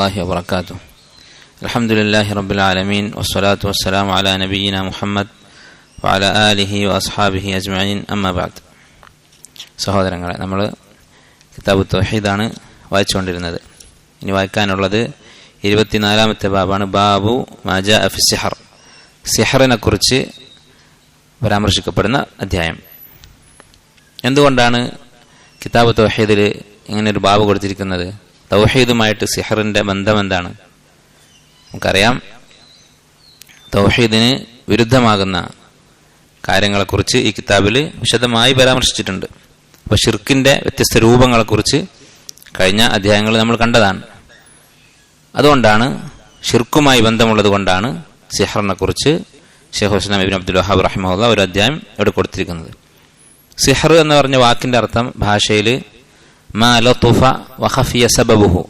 الله وبركاته الحمد لله رب العالمين والصلاة والسلام على نبينا محمد وعلى آله وأصحابه أجمعين أما بعد സഹോദരങ്ങളെ നമ്മൾ കിതാബ് തൗഹീദാണ് വായിച്ചുകൊണ്ടിരുന്നത് ഇനി വായിക്കാനുള്ളത് ഇരുപത്തിനാലാമത്തെ ബാബാണ് ബാബു മാജ അഫി സിഹർ സിഹറിനെ കുറിച്ച് പരാമർശിക്കപ്പെടുന്ന അധ്യായം എന്തുകൊണ്ടാണ് കിതാബ് തൗഹീദിൽ ഇങ്ങനെ ഒരു ബാബ് കൊടുത്തിരിക്കുന്നത് തൗഹീദുമായിട്ട് സിഹറിന്റെ ബന്ധം എന്താണ്? നമുക്കറിയാം തൗഹീദിന് വിരുദ്ധമാകുന്ന കാര്യങ്ങളെക്കുറിച്ച് ഈ കിതാബിൽ വിശദമായി പരാമർശിച്ചിട്ടുണ്ട്. അപ്പോൾ ഷിർക്കിന്റെ വ്യത്യസ്ത രൂപങ്ങളെക്കുറിച്ച് കഴിഞ്ഞ അധ്യായങ്ങൾ നമ്മൾ കണ്ടതാണ്. അതുകൊണ്ടാണ് ഷിർക്കുമായി ബന്ധമുള്ളത് കൊണ്ടാണ് സിഹറിനെ കുറിച്ച് ഷെയ്ഖ് ഹുസ്ലാം ഇബിൻ അബ്ദുൽ വഹാബ് റഹ്മുള്ള ഒരു അധ്യായം ഇവിടെ കൊടുത്തിരിക്കുന്നത് സിഹർ എന്ന് പറഞ്ഞ വാക്കിന്റെ അർത്ഥം ഭാഷയിൽ മാ ലത്തുഫ വഖഫിയ സബബുഹു.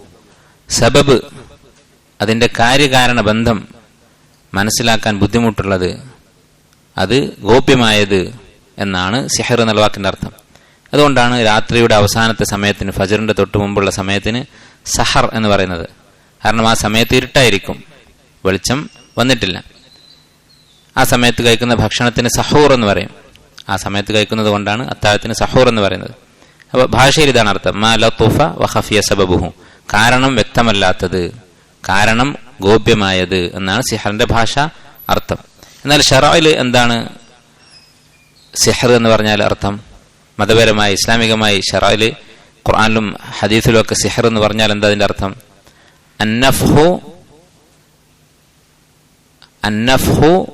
സബബ് അതിന്റെ കാര്യകാരണ ബന്ധം മനസ്സിലാക്കാൻ ബുദ്ധിമുട്ടുള്ളത് അത് ഗോപ്യമായത് എന്നാണ് സിഹർ എന്ന വാക്കിന്റെ അർത്ഥം. അതുകൊണ്ടാണ് രാത്രിയുടെ അവസാനത്തെ സമയത്തിന് ഫജറിന്റെ തൊട്ട് മുമ്പുള്ള സമയത്തിന് സഹർ എന്ന് പറയുന്നത്. കാരണം ആ സമയത്ത് ഇരുട്ടായിരിക്കും. വെളിച്ചം വന്നിട്ടില്ല. ആ സമയത്ത് കഴിക്കുന്ന ഭക്ഷണത്തിന് സഹൂർ എന്ന് പറയും. ആ സമയത്ത് കഴിക്കുന്നത് കൊണ്ടാണ് അത്താഴത്തിന് സഹൂർ എന്ന് പറയുന്നത്. അപ്പോൾ ഭാഷയിൽ ഇതാണ് അർത്ഥം. മാ ലത്തുഫ വഹഫിയ സബബുഹു. കാരണം വ്യക്തമല്ലാത്തത് കാരണം ഗോപ്യമായത് എന്നാണ് സിഹറിന്റെ ഭാഷ അർത്ഥം. എന്നാൽ ഷറായിൽ എന്താണ് സിഹർ എന്ന് പറഞ്ഞാൽ അർത്ഥം? മതപരമായി ഇസ്ലാമികമായി ഷറായിൽ ഖുർആാനിലും ഹദീസിലും ഒക്കെ സിഹർ എന്ന് പറഞ്ഞാൽ എന്താ അതിന്റെ അർത്ഥം? അന്നഫ്ഹു അന്നഫ്ഹു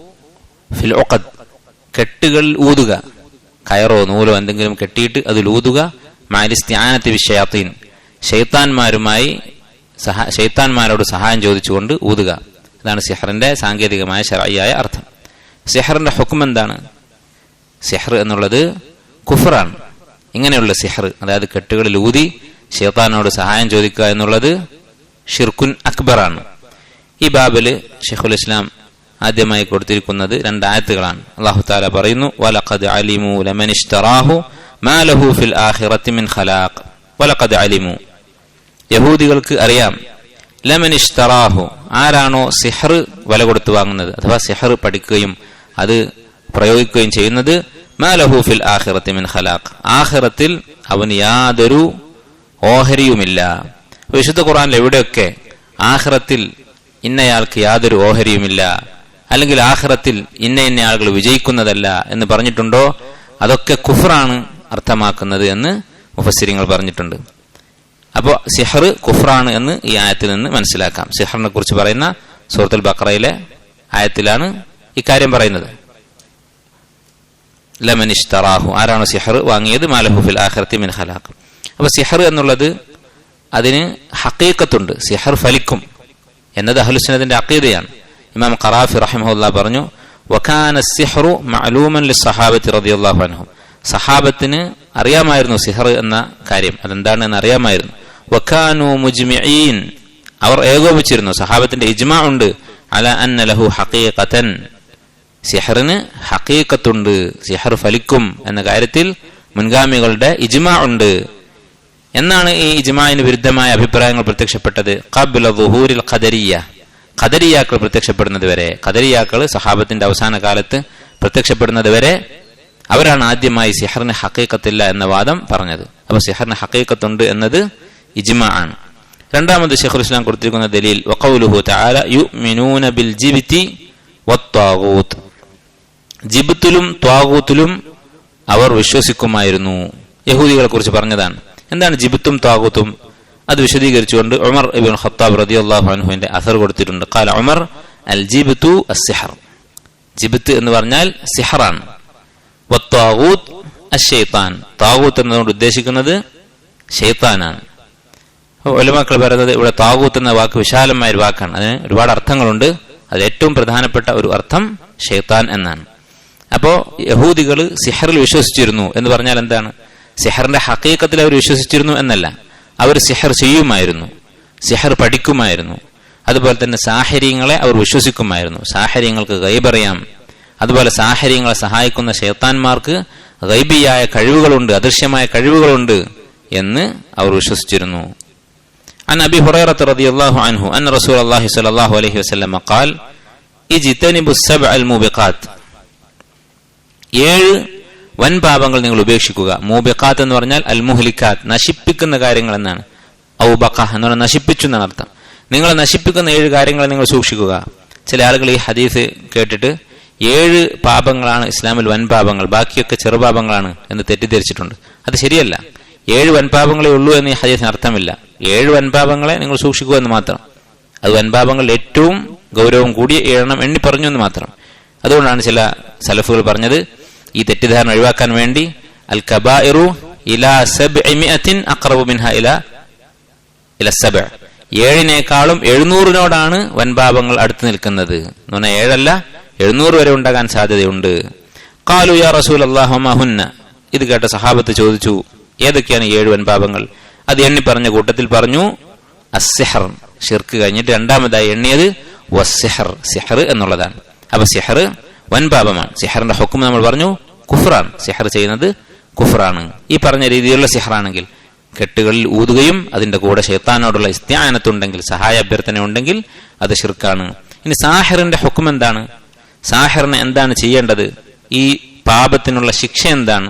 ഫിൽ കെട്ടുകൾ ഊതുക. കയറോ നൂലോ എന്തെങ്കിലും കെട്ടിയിട്ട് അതിൽ ഊതുക മാലിസ്ത്യാനത്തി വിഷയാത്തീൻ ഷെയ്ത്താൻമാരുമായി സഹ ഷെയ്ത്താൻമാരോട് സഹായം ചോദിച്ചുകൊണ്ട് ഊതുക. അതാണ് സിഹറിന്റെ സാങ്കേതികമായ ശരായിയായ അർത്ഥം. സിഹറിന്റെ ഹുക്കും എന്താണ്? സിഹർ എന്നുള്ളത് കുഫറാണ്. ഇങ്ങനെയുള്ള സിഹർ അതായത് കെട്ടുകളിൽ ഊതി ഷെയ്ത്താനോട് സഹായം ചോദിക്കുക എന്നുള്ളത് ഷിർക്കുൻ അക്ബറാണ്. ഈ ബാബിൽ ഷെഖുൽ ഇസ്ലാം ആദ്യമായി കൊടുത്തിരിക്കുന്നത് രണ്ടായത്തുകളാണ്. അള്ളാഹു താല പറയുന്നു വലഖദ് അലിമു ലമൻ ഇഷ്തറാഹു മാ ലഹു ഫിൽ വലഖദ് അലിമു. യഹൂദികൾക്ക് അറിയാം ലമനിഷ്തറാഹു ആരാണോ സിഹർ വില കൊടുത്തു വാങ്ങുന്നത് അഥവാ സിഹർ പഠിക്കുകയും അത് പ്രയോഗിക്കുകയും ചെയ്യുന്നത് ആഹിറത്തി ഫിൽ ആഖിറത്തി മിൻ ഖലാഖ്. ആഹിറത്തിൽ അവന് യാതൊരു ഓഹരിയുമില്ല. വിശുദ്ധ ഖുറാനിൽ എവിടെയൊക്കെ ആഹിറത്തിൽ ഇന്നയാൾക്ക് യാതൊരു ഓഹരിയുമില്ല അല്ലെങ്കിൽ ആഹിറത്തിൽ ഇന്ന ഇന്ന ആളുകൾ വിജയിക്കുന്നതല്ല എന്ന് പറഞ്ഞിട്ടുണ്ടോ? അതൊക്കെ കുഫറാണ്. അർത്ഥമാക്കുന്നത് എന്ന് മുഫസ്സിരിങ്ങൾ പറഞ്ഞിട്ടുണ്ട്. അപ്പോൾ സിഹർ കുഫ്രാണ് എന്ന് ഈ ആയത്തിൽ നിന്ന് മനസ്സിലാക്കാം. സിഹറിനെ കുറിച്ച് പറയുന്ന സൂറത്തുൽ ബക്രയിലെ ആയത്തിലാണ് ഇക്കാര്യം പറയുന്നത്. ലമൻ ഇഷ്തറാഹു. ആരാണ് സിഹർ? വാങ്ങിയത് മാലഹുഫിൽ ആഹ്റത്തി മിൻ അപ്പൊ സിഹർ എന്നുള്ളത് അതിന് ഹക്കീക്കത്തുണ്ട് സിഹർ ഫലിക്കും. എന്നത് അഹ്ലുസുന്നതിന്റെ അക്കീതയാണ് ഇമാം ഖറാഫി റഹിമഹുല്ല പറഞ്ഞു വഖാന സിഹറു മഅലൂമൻ ലിസ്സഹാബത്തി റളിയല്ലാഹു അൻഹും. സഹാബത്തിന് അറിയാമായിരുന്നു സിഹർ എന്ന കാര്യം. അതെന്താണ് എന്ന് അറിയാമായിരുന്നു. വഖാനു മുജ്മിഈൻ. അവർ ഏകോപിച്ചിരുന്നു. സഹാബത്തിന്റെ ഇജ്മാ ഉണ്ട്. അല അന്ന ലഹു ഹഖീഖതൻ. സിഹറിന് ഹക്കീക്കത്തുണ്ട് സിഹർ ഫലിക്കും എന്ന കാര്യത്തിൽ മുൻഗാമികളുടെ ഇജ്മാ ഉണ്ട്. എന്നാണ് ഈ ഇജ്മാവിന് വിരുദ്ധമായ അഭിപ്രായങ്ങൾ പ്രത്യക്ഷപ്പെട്ടത്. കബില വുഹൂരിൽ ഖദരിയ. ഖദരിയാക്കൾ പ്രത്യക്ഷപ്പെടുന്നത് വരെ. ഖദരിയാക്കൾ സഹാബത്തിന്റെ അവസാന കാലത്ത് പ്രത്യക്ഷപ്പെടുന്നത് വരെ അവരാണ് ആദ്യമായി സിഹറിന് ഹക്കീക്കത്തില്ല എന്ന വാദം പറഞ്ഞത്. അപ്പൊ സിഹറിന് ഹക്കീക്കത്തുണ്ട് എന്നത് ഇജ്മ ആണ്. രണ്ടാമത് ഷെഖുൽ ഇസ്ലാം കൊടുത്തിരിക്കുന്ന ദലീൽ വഖൗലുഹു തആല ത്വാഗൂത്തിലും അവർ വിശ്വസിക്കുമായിരുന്നു. യഹൂദികളെ കുറിച്ച് പറഞ്ഞതാണ്. എന്താണ് ജിബത്തും ത്വാഗൂത്തും? അത് വിശദീകരിച്ചുകൊണ്ട് ഉമർ ഇബിൻ ഖത്താബ് റതി അള്ളാഹുഹുവിന്റെ അസർ കൊടുത്തിട്ടുണ്ട്. കാല ഉമർ അൽ ജിബത്തു അസിഹർ ജിബത്ത് എന്ന് പറഞ്ഞാൽ സിഹറാണ്. താഗൂത്ത് എന്നതുകൊണ്ട് ഉദ്ദേശിക്കുന്നത് ഷെയ്ത്താനാണ് ഒലമാക്കൾ പറയുന്നത് ഇവിടെ താവൂത്ത് എന്ന വാക്ക് വിശാലമായ ഒരു വാക്കാണ്. അതിന് ഒരുപാട് അർത്ഥങ്ങളുണ്ട്. അത് ഏറ്റവും പ്രധാനപ്പെട്ട ഒരു അർത്ഥം ഷെയ്ത്താൻ എന്നാണ്. അപ്പോ യഹൂദികൾ സിഹറിൽ വിശ്വസിച്ചിരുന്നു എന്ന് പറഞ്ഞാൽ എന്താണ്? സിഹറിന്റെ ഹക്കീക്കത്തിൽ അവർ വിശ്വസിച്ചിരുന്നു എന്നല്ല. അവർ സിഹർ ചെയ്യുമായിരുന്നു. സിഹർ പഠിക്കുമായിരുന്നു. അതുപോലെ തന്നെ സാഹര്യങ്ങളെ അവർ വിശ്വസിക്കുമായിരുന്നു. സാഹര്യങ്ങൾക്ക് ഗൈബറിയാം. അതുപോലെ സാഹര്യങ്ങളെ സഹായിക്കുന്ന ഷെയ്ത്താന്മാർക്ക് ഗൈബിയായ കഴിവുകളുണ്ട് അദൃശ്യമായ കഴിവുകളുണ്ട് എന്ന് അവർ വിശ്വസിച്ചിരുന്നു عن أبي هريرة رضي الله عنه أن رسول الله صلى الله عليه وسلم قال اجتنبوا السبع الموبقات ഏഴ് വൻ പാപങ്ങൾ നിങ്ങൾ ഉപേക്ഷിക്കുക മൂബിക്കാത്ത് എന്ന് പറഞ്ഞാൽ അൽ മുഹ്ലിക്കാത്ത് നശിപ്പിക്കുന്ന കാര്യങ്ങൾ എന്നാണ് ഔബക്ക എന്ന് പറഞ്ഞാൽ നശിപ്പിച്ചു എന്നാണ് അർത്ഥം നിങ്ങൾ നശിപ്പിക്കുന്ന ഏഴ് കാര്യങ്ങൾ നിങ്ങൾ സൂക്ഷിക്കുക ചില ആളുകൾ ഈ ഹദീസ് കേട്ടിട്ട് ഏഴ് പാപങ്ങളാണ് ഇസ്ലാമിൽ വൻപാപങ്ങൾ ബാക്കിയൊക്കെ ചെറുപാപങ്ങളാണ് എന്ന് തെറ്റിദ്ധരിച്ചിട്ടുണ്ട്. അത് ശരിയല്ല. ഏഴ് വൻപാപങ്ങളെ ഉള്ളൂ എന്ന് ഈ ഹദീസിന് അർത്ഥമില്ല. ഏഴ് വൻപാപങ്ങളെ നിങ്ങൾ സൂക്ഷിക്കുക എന്ന് മാത്രം. അത് വൻപാപങ്ങൾ ഏറ്റവും ഗൗരവം കൂടിയ ഏഴെണ്ണം എണ്ണി പറഞ്ഞു എന്ന് മാത്രം. അതുകൊണ്ടാണ് ചില സലഫുകൾ പറഞ്ഞത് ഈ തെറ്റിദ്ധാരണ ഒഴിവാക്കാൻ വേണ്ടി അൽ കബാഇറു ഇലാ സബ് ഇലാ ഇല സബ് ഏഴിനേക്കാളും എഴുന്നൂറിനോടാണ് വൻപാപങ്ങൾ അടുത്ത് നിൽക്കുന്നത്. എന്ന് പറഞ്ഞാൽ ഏഴല്ല എഴുന്നൂറ് വരെ ഉണ്ടാകാൻ സാധ്യതയുണ്ട്. കാലു യാ റസൂൽ അള്ളാഹുന്ന ഇത് കേട്ട സഹാബത്ത് ചോദിച്ചു ഏതൊക്കെയാണ് ഏഴ് വൻപാപങ്ങൾ അത് എണ്ണി പറഞ്ഞ കൂട്ടത്തിൽ പറഞ്ഞു അസ്സെഹർ. ഷിർക്ക് കഴിഞ്ഞിട്ട് രണ്ടാമതായി എണ്ണിയത് സിഹർ എന്നുള്ളതാണ്. അപ്പൊ സെഹർ വൻപാപമാണ് സിഹറിന്റെ ഹുക്കും നമ്മൾ പറഞ്ഞു കുഫറാണ്. സിഹർ ചെയ്യുന്നത് കുഫറാണ്. ഈ പറഞ്ഞ രീതിയിലുള്ള സിഹറാണെങ്കിൽ കെട്ടുകളിൽ ഊതുകയും അതിന്റെ കൂടെ ഷെയ്ത്താനോടുള്ള ഇസ്ത്യാനത്തുണ്ടെങ്കിൽ സഹായ അഭ്യർത്ഥന ഉണ്ടെങ്കിൽ അത് ഷിർക്കാണ് ഇനി സാഹിറിന്റെ ഹുക്കും എന്താണ്? സാഹിറിന് എന്താണ് ചെയ്യേണ്ടത്? ഈ പാപത്തിനുള്ള ശിക്ഷ എന്താണ്?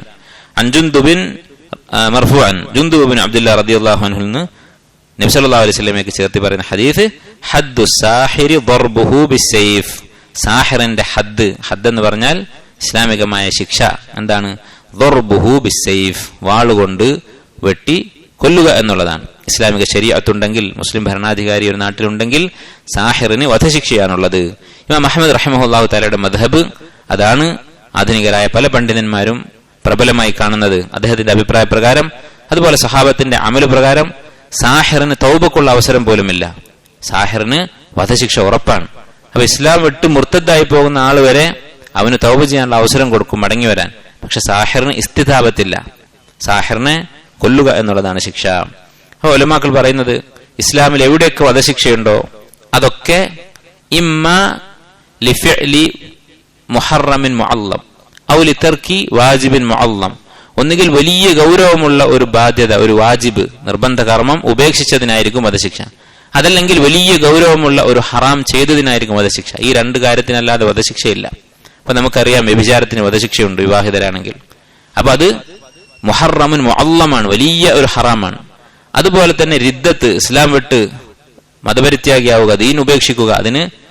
അഞ്ജുന്ദുബിൻ മർഫുഅൻ. ജുന്ദുബിൻ അബ്ദുല്ല റളിയല്ലാഹു അൻഹു നിന്ന് നബി സല്ലല്ലാഹു അലൈഹി സ്വലമേക്ക് ചേർത്തി പറയുന്ന ഹദീസ് ഹദ്ദു സാഹിരി ബിസൈഫ് സാഹിറിന്റെ ഹദ് ഹദ് എന്ന് പറഞ്ഞാൽ ഇസ്ലാമികമായ ശിക്ഷ. എന്താണ്? ബിസൈഫ് വാളുകൊണ്ട് വെട്ടി കൊല്ലുക എന്നുള്ളതാണ്. ഇസ്ലാമിക ശരീഅത്തുണ്ടെങ്കിൽ മുസ്ലിം ഭരണാധികാരി ഒരു നാട്ടിലുണ്ടെങ്കിൽ സാഹിറിന് വധശിക്ഷയാണുള്ളത്. ഇമാം അഹമ്മദ് റഹിമഹുല്ലാഹു താലയുടെ മദ്ഹബ് അതാണ് ആധുനികരായ പല പണ്ഡിതന്മാരും പ്രബലമായി കാണുന്നത് അദ്ദേഹത്തിന്റെ അഭിപ്രായ പ്രകാരം അതുപോലെ സഹാബത്തിന്റെ അമൽ പ്രകാരം സാഹിറിന് തൗബക്കുള്ള അവസരം പോലുമില്ല. സാഹിറിന് വധശിക്ഷ ഉറപ്പാണ്. അപ്പൊ ഇസ്ലാം വിട്ട് മുർത്തദ്ദായി പോകുന്ന ആൾ വരെ അവന് തൗബ ചെയ്യാനുള്ള അവസരം കൊടുക്കും മടങ്ങി വരാൻ. പക്ഷെ സാഹിറിന് ഇസ്തിതാപത്തില്ല. സാഹിറിനെ കൊല്ലുക എന്നുള്ളതാണ് ശിക്ഷ. അപ്പൊ ഒലമാക്കൾ പറയുന്നത് ഇസ്ലാമിൽ എവിടെയൊക്കെ വധശിക്ഷയുണ്ടോ അതൊക്കെ ഇമ്മ ലിഫിഅലി മുഹറമിൻ മുഅല്ലം. ഔ ലിതർക്കി വാജിബിൻ മുഅല്ലം. ഒന്നുകിൽ വലിയ ഗൗരവമുള്ള ഒരു ബാധ്യത ഒരു വാജിബ് നിർബന്ധ കർമ്മം ഉപേക്ഷിച്ചതിനായിരിക്കും വധശിക്ഷ. അതല്ലെങ്കിൽ വലിയ ഗൗരവമുള്ള ഒരു ഹറാം ചെയ്തതിനായിരിക്കും വധശിക്ഷ. ഈ രണ്ട് കാര്യത്തിനല്ലാതെ വധശിക്ഷയില്ല. അപ്പൊ നമുക്കറിയാം വ്യഭിചാരത്തിന് വധശിക്ഷയുണ്ട് വിവാഹിതരാണെങ്കിൽ. അപ്പൊ അത് മുഹറമുൻ മുഅല്ലമാണ് വലിയ ഒരു ഹറാമാണ്. അതുപോലെ തന്നെ റിദ്ദത്ത് ഇസ്ലാം വിട്ട് മതപരിത്യാഗിയാവുക ദീൻ ഉപേക്ഷിക്കുക അതിന്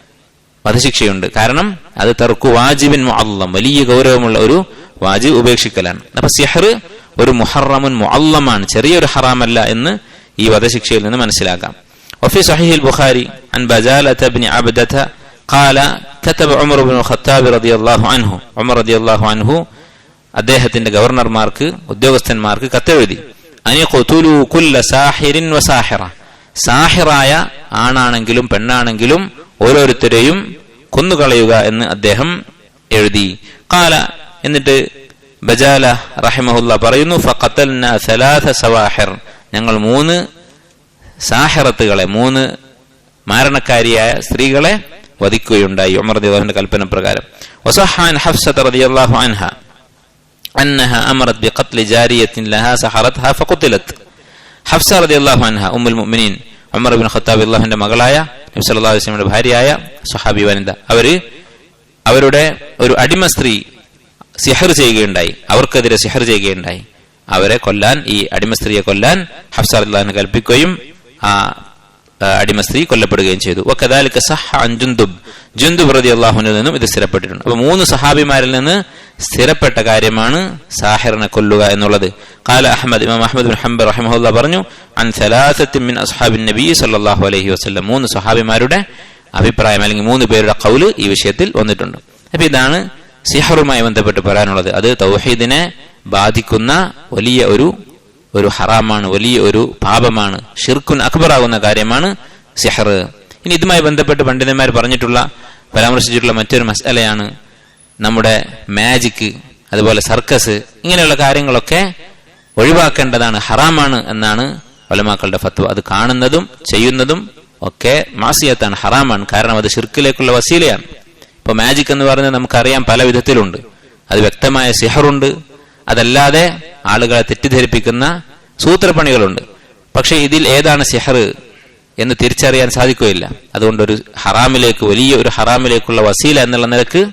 വധശിക്ഷയുണ്ട് കാരണം അത് തർക്കു വാജിബിൻ മുഅല്ലം വലിയ ഗൗരവമുള്ള ഒരു വാജിബ് ഉപേക്ഷിക്കലാണ് അപ്പൊ സിഹർ ഒരു മുഹറമുൻ മുഅല്ലമാണ് ചെറിയൊരു ഹറാമല്ല എന്ന് ഈ വധശിക്ഷയിൽ നിന്ന് മനസ്സിലാക്കാം وفي صحيح البخاري عن بزالة بن عبدة قال كتب عمر بن الخطاب رضي الله عنه عمر رضي الله عنه അദ്ദേഹത്തിന്റെ ഗവർണർമാർക്ക് ഉദ്യോഗസ്ഥന്മാർക്ക് കത്തെഴുതി അനി കൊത്തുലു കുല്ല സാഹിറിൻ വസാഹിറ സാഹിറായ ആണാണെങ്കിലും പെണ്ണാണെങ്കിലും ഓരോരുത്തരെയും കൊന്നുകളയുക എന്ന് അദ്ദേഹം എഴുതി. കാല എന്നിട്ട് ബജാല റഹിമഹുല്ല പറയുന്നു സവാഹിർ. ഞങ്ങൾ മൂന്ന് സാഹിറത്തുകളെ മൂന്ന് മാരണക്കാരിയായ സ്ത്രീകളെ വധിക്കുകയുണ്ടായി ഉമർ ദിവാഹിന്റെ കൽപ്പന പ്രകാരം. വസഹാൻ ഹഫ്സത്ത് റളിയല്ലാഹു അൻഹ അന്നഹ അമറത് ബിഖത്ലി ജാരിയത്തിൻ ലഹ സഹറത്ഹ ഫഖുത്തിലത്ത്. ഹഫ്സ റളിയല്ലാഹു അൻഹ ഉമ്മുൽ മുഅ്മിനീൻ ഉമർ ഇബ്നു ഖത്താബ് അള്ളാഹിന്റെ മകളായ നബി സല്ലല്ലാഹു അലൈഹി വസല്ലമയുടെ ഭാര്യയായ സഹാബി വനിത. അവർ അവരുടെ ഒരു അടിമ സ്ത്രീ സിഹർ ചെയ്യുകയുണ്ടായി. അവർക്കെതിരെ സിഹർ ചെയ്യുകയുണ്ടായി. അവരെ കൊല്ലാൻ ഈ അടിമ സ്ത്രീയെ കൊല്ലാൻ ഹഫ്സ അള്ളാഹിന് കൽപ്പിക്കുകയും ആ അടിമ സ്ത്രീ കൊല്ലപ്പെടുകയും ചെയ്തു. അൻ ജുന്ദുബ്. റതി അള്ളാഹുനിൽ നിന്നും ഇത് സ്ഥിരപ്പെട്ടിട്ടുണ്ട്. അപ്പൊ മൂന്ന് സഹാബിമാരിൽ നിന്ന് സ്ഥിരപ്പെട്ട കാര്യമാണ് സാഹിറിനെ കൊല്ലുക എന്നുള്ളത്. കാല അഹമ്മദ് ഇമാം അഹമ്മദ് ഹംബർ റഹ്മുല്ല പറഞ്ഞു അൻ സലാസത്തിൻ മിൻ അസ്ഹാബിൻ നബി സല്ലല്ലാഹു അലൈഹി വസല്ലം. മൂന്ന് സഹാബിമാരുടെ അഭിപ്രായം അല്ലെങ്കിൽ മൂന്ന് പേരുടെ കൗൽ ഈ വിഷയത്തിൽ വന്നിട്ടുണ്ട്. അപ്പൊ ഇതാണ് സിഹറുമായി ബന്ധപ്പെട്ട് പറയാനുള്ളത്. അത് തൗഹീദിനെ ബാധിക്കുന്ന വലിയ ഒരു ഒരു ഹറാമാണ് വലിയ ഒരു പാപമാണ് ഷിർക്കുൻ അക്ബറാകുന്ന കാര്യമാണ് സിഹർ ഇനി ഇതുമായി ബന്ധപ്പെട്ട് പണ്ഡിതന്മാർ പറഞ്ഞിട്ടുള്ള പരാമർശിച്ചിട്ടുള്ള മറ്റൊരു മസലയാണ് നമ്മുടെ മാജിക്ക് അതുപോലെ സർക്കസ് ഇങ്ങനെയുള്ള കാര്യങ്ങളൊക്കെ ഒഴിവാക്കേണ്ടതാണ് ഹറാമാണ് എന്നാണ് ഒലമാക്കളുടെ ഫത്വ. അത് കാണുന്നതും ചെയ്യുന്നതും ഒക്കെ മാസിയത്താണ് ഹറാമാണ്. കാരണം അത് ഷിർക്കിലേക്കുള്ള വസീലയാണ്. ഇപ്പൊ മാജിക് എന്ന് പറഞ്ഞാൽ നമുക്കറിയാം പല വിധത്തിലുണ്ട്. അത് വ്യക്തമായ സിഹറുണ്ട്. അതല്ലാതെ ആളുകളെ തെറ്റിദ്ധരിപ്പിക്കുന്ന സൂത്രപ്പണികളുണ്ട്. പക്ഷെ ഇതിൽ ഏതാണ് സിഹർ എന്ന് തിരിച്ചറിയാൻ സാധിക്കുകയില്ല. അതുകൊണ്ട് ഒരു ഹറാമിലേക്ക് വലിയ ഒരു ഹറാമിലേക്കുള്ള വസീല എന്നുള്ള നിലയ്ക്ക്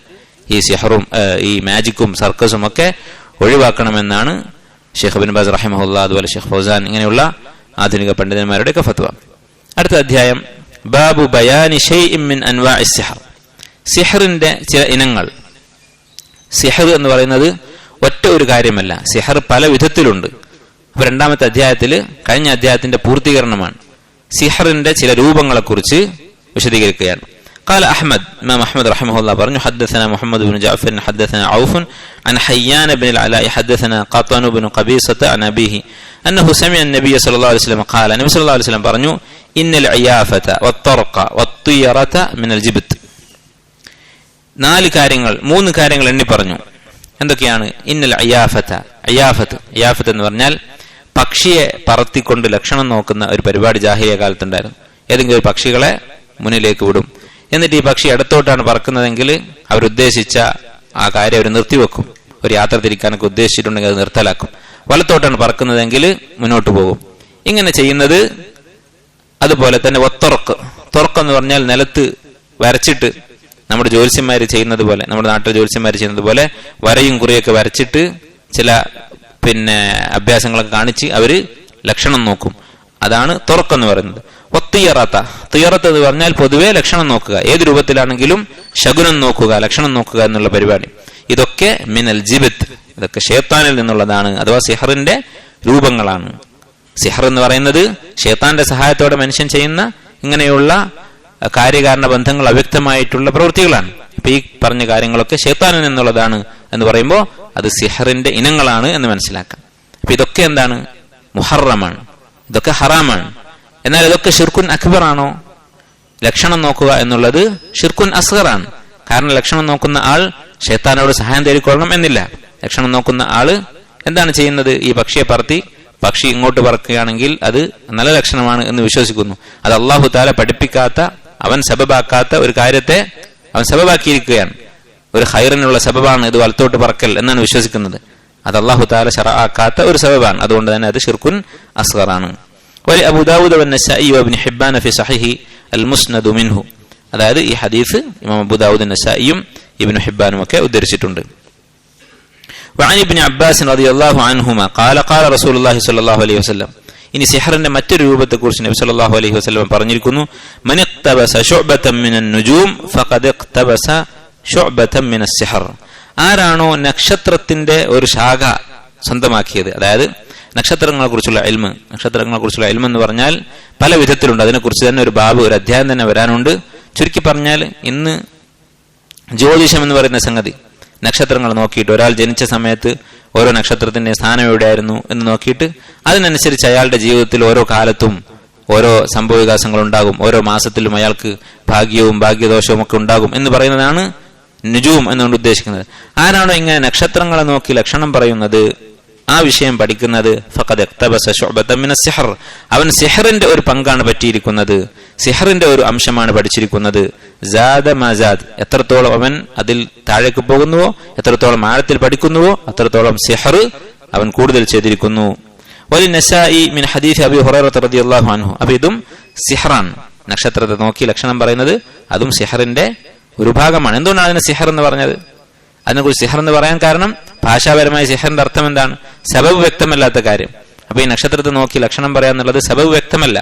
ഈ സിഹറും ഈ മാജിക്കും സർക്കസും ഒക്കെ ഒഴിവാക്കണമെന്നാണ് ഷെയ്ഖ് ബിൻ ബാസ് റഹിമഹുല്ല അതുപോലെ ഷെയ്ഖ് ഫൗസാൻ ഇങ്ങനെയുള്ള ആധുനിക പണ്ഡിതന്മാരുടെയൊക്കെ ഫത്വ. അടുത്ത അധ്യായം ബാബു ബയാനി ഷൈഇൻ മിൻ അൻവാഇ സിഹർ. സിഹറിന്റെ ചില ഇനങ്ങൾ. സിഹർ എന്ന് പറയുന്നത് ഒറ്റ ഒരു കാര്യമല്ല. സിഹർ പല വിധത്തിലുണ്ട്. അപ്പൊ രണ്ടാമത്തെ അധ്യായത്തിൽ കഴിഞ്ഞ അധ്യായത്തിന്റെ പൂർത്തീകരണമാണ്. സിഹറിന്റെ ചില രൂപങ്ങളെക്കുറിച്ച് വിശദീകരിക്കുകയാണ്. قال أحمد إمام أحمد رحمه الله برنو حدثنا محمد بن جعفر حدثنا عوف عن حيان بن العلاء حدثنا قطن بن قبيصة عن أبيه أنه سمع النبي صلى الله عليه وسلم قال النبي صلى الله عليه وسلم برنو إن العيافة والطرق والطيرة من الجبت നാല് കാര്യങ്ങൾ മൂന്ന് കാര്യങ്ങൾ എണ്ണി പറഞ്ഞു എന്തൊക്കെയാണ് ഇന്നൽ അയ്യാഫത്ത അയ്യാഫത്ത് അയ്യാഫത്ത് എന്ന് പറഞ്ഞാൽ പക്ഷിയെ പറത്തിക്കൊണ്ട് ലക്ഷണം നോക്കുന്ന ഒരു പരിപാടി ജാഹിയ കാലത്തുണ്ടായിരുന്നു ഏതെങ്കിലും ഒരു പക്ഷികളെ മുന്നിലേക്ക് വിടും എന്നിട്ട് ഈ പക്ഷി അടുത്തോട്ടാണ് പറക്കുന്നതെങ്കിൽ അവരുദ്ദേശിച്ച ആ കാര്യം അവർ നിർത്തിവെക്കും. ഒരു യാത്ര തിരിക്കാനൊക്കെ ഉദ്ദേശിച്ചിട്ടുണ്ടെങ്കിൽ അത് നിർത്തലാക്കും. വലത്തോട്ടാണ് പറക്കുന്നതെങ്കിൽ മുന്നോട്ട് പോകും. ഇങ്ങനെ ചെയ്യുന്നത് അതുപോലെ തന്നെ ഒത്തുറക്ക്. തുറക്കെന്ന് പറഞ്ഞാൽ നിലത്ത് വരച്ചിട്ട് നമ്മുടെ ജ്യോത്സ്യന്മാർ ചെയ്യുന്നത് പോലെ നമ്മുടെ നാട്ടിലെ ജ്യോത്സ്യന്മാർ ചെയ്യുന്നത് പോലെ വരയും കുറിയൊക്കെ വരച്ചിട്ട് ചില പിന്നെ അഭ്യാസങ്ങളൊക്കെ കാണിച്ച് അവർ ലക്ഷണം നോക്കും. അതാണ് തുറക്കെന്ന് പറയുന്നത്. ഒത്തിയറാത്ത തുയറത്ത് എന്ന് പറഞ്ഞാൽ പൊതുവേ ലക്ഷണം നോക്കുക. ഏത് രൂപത്തിലാണെങ്കിലും ശകുനം നോക്കുക ലക്ഷണം നോക്കുക എന്നുള്ള പരിപാടി. ഇതൊക്കെ മിനൽ ജിബിത്ത് ഇതൊക്കെ ഷേത്താനിൽ നിന്നുള്ളതാണ് അഥവാ സിഹറിന്റെ രൂപങ്ങളാണ്. സിഹർ എന്ന് പറയുന്നത് ഷേത്താന്റെ സഹായത്തോടെ മനുഷ്യൻ ചെയ്യുന്ന ഇങ്ങനെയുള്ള കാര്യകാരണ ബന്ധങ്ങൾ അവ്യക്തമായിട്ടുള്ള പ്രവൃത്തികളാണ്. അപ്പൊ ഈ പറഞ്ഞ കാര്യങ്ങളൊക്കെ ഷേത്താനിൽ നിന്നുള്ളതാണ് എന്ന് പറയുമ്പോൾ അത് സിഹറിന്റെ ഇനങ്ങളാണ് എന്ന് മനസ്സിലാക്കാം. അപ്പൊ ഇതൊക്കെ എന്താണ്? മുഹറമാണ്. ഇതൊക്കെ ഹറാമാണ്. എന്നാൽ ഇതൊക്കെ ഷിർക്കുൻ അക്ബർ ആണോ ലക്ഷണം നോക്കുക എന്നുള്ളത് ഷിർക്കുൻ അസ്ഹറാണ് കാരണം ലക്ഷണം നോക്കുന്ന ആൾ ഷെയ്ത്താനോട് സഹായം തേടിക്കൊള്ളണം എന്നില്ല. ലക്ഷണം നോക്കുന്ന ആൾ എന്താണ് ചെയ്യുന്നത്? ഈ പക്ഷിയെ പറത്തി പക്ഷി ഇങ്ങോട്ട് പറക്കുകയാണെങ്കിൽ അത് നല്ല ലക്ഷണമാണ് എന്ന് വിശ്വസിക്കുന്നു. അത് അള്ളാഹു താല പഠിപ്പിക്കാത്ത അവൻ സബബാക്കാത്ത ഒരു കാര്യത്തെ അവൻ സബബാക്കിയിരിക്കുകയാണ്. ഒരു ഹൈറിനുള്ള സബബാണ് ഇത് വലത്തോട്ട് പറക്കൽ എന്നാണ് വിശ്വസിക്കുന്നത്. അത് അള്ളാഹു താല ഷറാക്കാത്ത ഒരു സബബാണ്. അതുകൊണ്ട് തന്നെ അത് ഷിർക്കുൻ അസ്ഗറാണ്. ഒരു അബുദാവൂദ് والنسائي وابن حبان في صحيح المسند منه അതായത് ഈ ഹദീസ് ഇമാം അബുദാവൂദ് നസായിയും ഇബ്നു ഹിബ്ബാനും ഒക്കെ ഉദ്ധരിച്ചിട്ടുണ്ട് وعن ابن عباس رضي الله عنهما قال قال رسول الله صلى الله عليه وسلم ഇനി സിഹറിന്റെ മറ്റൊരു രൂപത്തെക്കുറിച്ച് നബി സല്ലല്ലാഹു അലൈഹി വസല്ലം പറഞ്ഞിരിക്കുന്നു മൻ ഇഖ്തബസ ശുഅബതൻ മിനൻ നുജൂം ഫഖദ് ഇഖ്തബസ ശുഅബതൻ മിന സിഹർ ആരാണോ നക്ഷത്രത്തിന്റെ ഒരു ശാഖ സ്വന്തമാക്കിയത് അതായത് നക്ഷത്രങ്ങളെ കുറിച്ചുള്ള എൽമ്. നക്ഷത്രങ്ങളെ കുറിച്ചുള്ള എന്ന് പറഞ്ഞാൽ പല വിധത്തിലുണ്ട്. അതിനെക്കുറിച്ച് തന്നെ ഒരു ബാബ് ഒരു അധ്യായം തന്നെ വരാനുണ്ട്. ചുരുക്കി പറഞ്ഞാൽ ഇന്ന് ജ്യോതിഷം എന്ന് പറയുന്ന സംഗതി. നക്ഷത്രങ്ങൾ നോക്കിയിട്ട് ഒരാൾ ജനിച്ച സമയത്ത് ഓരോ നക്ഷത്രത്തിന്റെ സ്ഥാനം എവിടെയായിരുന്നു എന്ന് നോക്കിയിട്ട് അതിനനുസരിച്ച് അയാളുടെ ജീവിതത്തിൽ ഓരോ കാലത്തും ഓരോ സംഭവവികാസങ്ങൾ ഉണ്ടാകും ഓരോ മാസത്തിലും അയാൾക്ക് ഭാഗ്യവും ഭാഗ്യദോഷവും ഒക്കെ ഉണ്ടാകും എന്ന് പറയുന്നതാണ് നുജൂം എന്നുകൊണ്ട് ഉദ്ദേശിക്കുന്നത്. ആരാണോ ഇങ്ങനെ നക്ഷത്രങ്ങളെ നോക്കി ലക്ഷണം പറയുന്നത് ആ വിഷയം പഠിക്കുന്നത് ഫഖദ് അവൻ സിഹറിന്റെ ഒരു പങ്കാണ് പറ്റിയിരിക്കുന്നത്. സിഹറിന്റെ ഒരു അംശമാണ് പഠിച്ചിരിക്കുന്നത്. എത്രത്തോളം അവൻ അതിൽ താഴേക്ക് പോകുന്നുവോ എത്രത്തോളം ആഴത്തിൽ പഠിക്കുന്നുവോ അത്രത്തോളം സിഹർ അവൻ കൂടുതൽ ചെയ്തിരിക്കുന്നു. വലി മിൻ അൻഹു. സിഹറാണ്. നക്ഷത്രത്തെ നോക്കി ലക്ഷണം പറയുന്നത് അതും സിഹറിന്റെ ഒരു ഭാഗമാണ്. എന്തുകൊണ്ടാണ് അതിന് സിഹർ എന്ന് പറഞ്ഞത്? അതിനെക്കുറിച്ച് സിഹർ എന്ന് പറയാൻ കാരണം ഭാഷാപരമായ സിഹറിന്റെ അർത്ഥം എന്താണ് സബബ് വ്യക്തമല്ലാത്ത കാര്യം അപ്പൊ ഈ നക്ഷത്രത്തെ നോക്കി ലക്ഷണം പറയാന്നുള്ളത് സബബ് വ്യക്തമല്ല